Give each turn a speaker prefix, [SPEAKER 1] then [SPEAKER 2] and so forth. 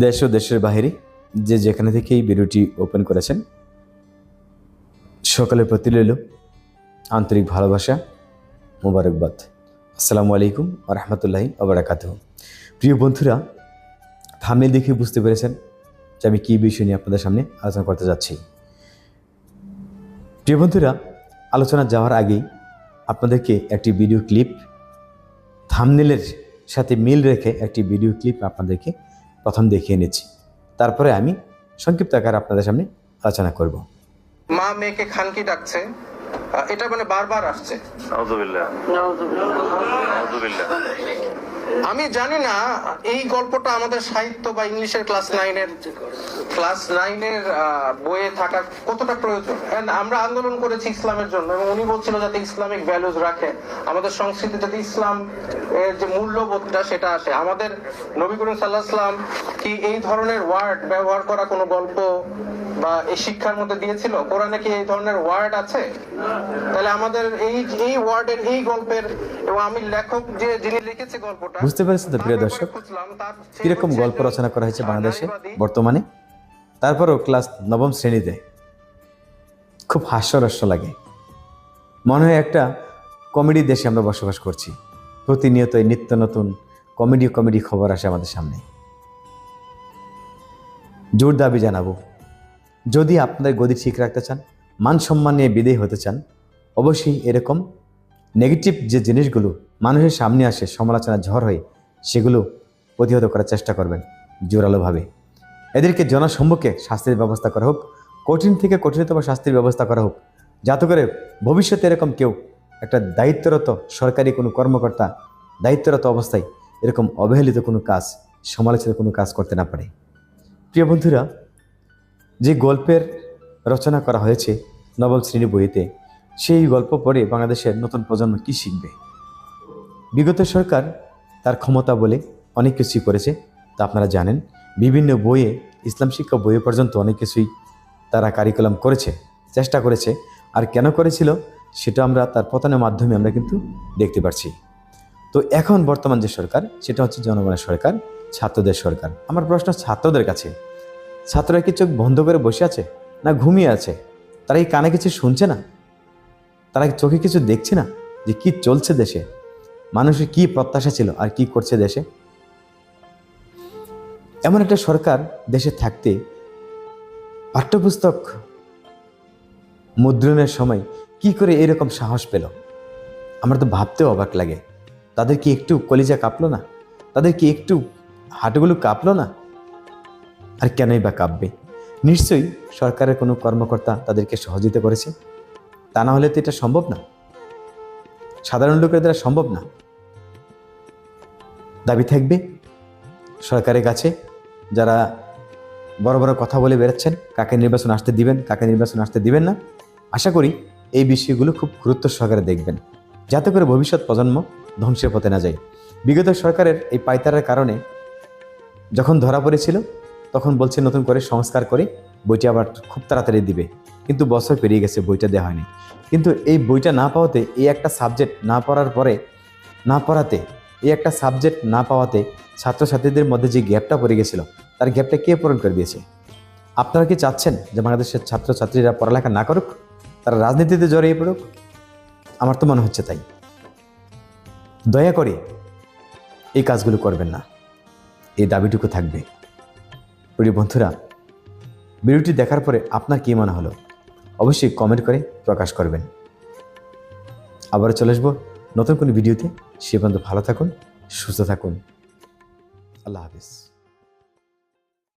[SPEAKER 1] দেশ ও দেশের বাহিরে যে যেখানে থেকে এই ভিডিওটি ওপেন করেছেন, সকলের প্রতি রইল আন্তরিক ভালোবাসা, মোবারকবাদ। আসসালামু আলাইকুম রহমতুল্লাহি আবরাকাত প্রিয় বন্ধুরা থামনেল দেখে বুঝতে পেরেছেন যে আমি কী বিষয় নিয়ে আপনাদের সামনে আলোচনা করতে যাচ্ছি। প্রিয় বন্ধুরা, আলোচনা যাওয়ার আগেই আপনাদেরকে একটি ভিডিও ক্লিপ থামনেলের সাথে মিল রেখে একটি ভিডিও ক্লিপ আপনাদেরকে প্রথম দেখিয়ে নিচ্ছি। তারপরে আমি সংক্ষিপ্ত আকার আপনাদের সামনে আলোচনা করব।
[SPEAKER 2] মা মেয়েকে খানকি ডাকছে। এটা মানে বারবার আসছে। আমি জানি না এই গল্পটা আমাদের সাহিত্য বা ইংলিশের ক্লাস নাইনের ক্লাস নাইনের বইয়ে থাকা কতটা প্রয়োজন? আমরা আন্দোলন করেছি ইসলামের জন্য এবং উনি বলছিল যাতে ইসলামিক ভ্যালুজ রাখে। আমাদের সংস্কৃতি যাতে ইসলাম এর যে মূল্যবোধটা সেটা আসে। আমাদের নবী করিম সাল্লাহ কি এই ধরনের ওয়ার্ড ব্যবহার করা কোনো গল্প বা এই শিক্ষার মধ্যে দিয়েছিল? কোরআনে কি এই ধরনের ওয়ার্ড আছে? তাহলে আমাদের এই এই ওয়ার্ডের এই গল্পের এবং আমি লেখক যে যিনি লিখেছে গল্পটা
[SPEAKER 1] বুঝতে পেরেছেন তো প্রিয় দর্শক? কীরকম গল্প রচনা করা হয়েছে বাংলাদেশে বর্তমানে? তারপরও ক্লাস নবম শ্রেণীতে খুব হাস্যরস্য লাগে। মনে হয় একটা কমেডি দেশে আমরা বসবাস করছি। প্রতিনিয়ত এই নিত্য নতুন কমেডি কমেডি খবর আসে আমাদের সামনে। জোর দাবি জানাব যদি আপনাদের গদি ঠিক রাখতে চান, মান সম্মান নিয়ে বিদেয় হতে চান, অবশ্যই এরকম নেগেটিভ যে জিনিসগুলো মানুষের সামনে আসে সমালোচনা ঝড় হয়ে, সেগুলো প্রতিহত করার চেষ্টা করবেন জোরালোভাবে। এদেরকে জনসম্মুখে শাস্তির ব্যবস্থা করা হোক, কঠিন থেকে কঠিনতম শাস্তির ব্যবস্থা করা হোক, যাতে করে ভবিষ্যতে এরকম কেউ একটা দায়িত্বরত সরকারি কোনো কর্মকর্তা দায়িত্বরত অবস্থায় এরকম অবহেলিত কোনো কাজ, সমালোচিত কোনো কাজ করতে না পারে। প্রিয় বন্ধুরা যে গল্পের রচনা করা হয়েছে নবম শ্রেণি বইতে, সেই গল্প পড়ে বাংলাদেশের নতুন প্রজন্ম কী শিখবে? বিগত সরকার তার ক্ষমতা বলে অনেক কিছুই করেছে, তা আপনারা জানেন। বিভিন্ন বইয়ে, ইসলাম শিক্ষা বইয়ে পর্যন্ত অনেক কিছুই তারা কারিকুলাম করেছে, চেষ্টা করেছে। আর কেন করেছিল, সেটা আমরা তার পতনের মাধ্যমে আমরা কিন্তু দেখতে পাচ্ছি তো এখন বর্তমান যে সরকার, সেটা হচ্ছে জনগণের সরকার, ছাত্রদের সরকার। আমার প্রশ্ন ছাত্রদের কাছে ছাত্ররা কি চোখ বন্ধ করে বসে আছে? না ঘুমিয়ে আছে? তারা কি কানে কিছু শুনছে না? তারা চোখে কিছু দেখছে না? যে কি চলছে দেশে? মানুষের কি প্রত্যাশা ছিল আর কি করছে দেশে? এমন একটা সরকার দেশে থাকতে পাঠ্যপুস্তক মুদ্রণের সময় কি করে এরকম সাহস পেল? আমার তো ভাবতেও অবাক লাগে। তাদের কি একটু কলিজা কাঁপলো না? তাদের কি একটু হাঁটুগুলো কাঁপলো না? আর কেনই বা কাঁপবে? নিশ্চয়ই সরকারের কোনো কর্মকর্তা তাদেরকে সহযোগিতা করেছে। তা না হলে তো এটা সম্ভব না। সাধারণ লোকের দ্বারা সম্ভব না। দাবি থাকবে সরকারের কাছে যারা বড় বড় কথা বলে বেড়াচ্ছেন, কাকে নির্বাচন আসতে দিবেন, কাকে নির্বাচন আসতে দিবেন না। আশা করি এই বিষয়গুলো খুব গুরুত্ব সহকারে দেখবেন। যাতে করে ভবিষ্যৎ প্রজন্ম ধ্বংসের পথে না যায়। বিগত সরকারের এই পাইতারের কারণে যখন ধরা পড়েছিল তখন বলছে, নতুন করে সংস্কার করে। বইটি আবার খুব তাড়াতাড়ি দিবে। কিন্তু বছর পেরিয়ে গেছে, বইটা দেওয়া হয়নি। কিন্তু এই বইটা না পাওয়াতে, এই একটা সাবজেক্ট না পড়ার পরে, না পড়াতে, এই একটা সাবজেক্ট না পাওয়াতে ছাত্রছাত্রীদের মধ্যে যে গ্যাপটা পড়ে গেছিল, তার গ্যাপটা কে পূরণ করে দিয়েছে? আপনারা কি চাচ্ছেন যে বাংলাদেশের ছাত্রছাত্রীরা পড়ালেখা না করুক, তারা রাজনীতিতে জড়িয়ে পড়ুক? আমার তো মনে হচ্ছে তাই। দয়া করে এই কাজগুলো করবেন না। এই দাবিটুকু থাকবে। প্রিয় বন্ধুরা, ভিডিওটি দেখার পরে আপনার কী মনে হলো? অবশ্যই কমেন্ট করে প্রকাশ করবেন। আবারও চলে আসব নতুন কোনো ভিডিওতে। সে পর্যন্ত ভালো থাকুন, সুস্থ থাকুন। আল্লাহ হাফিজ।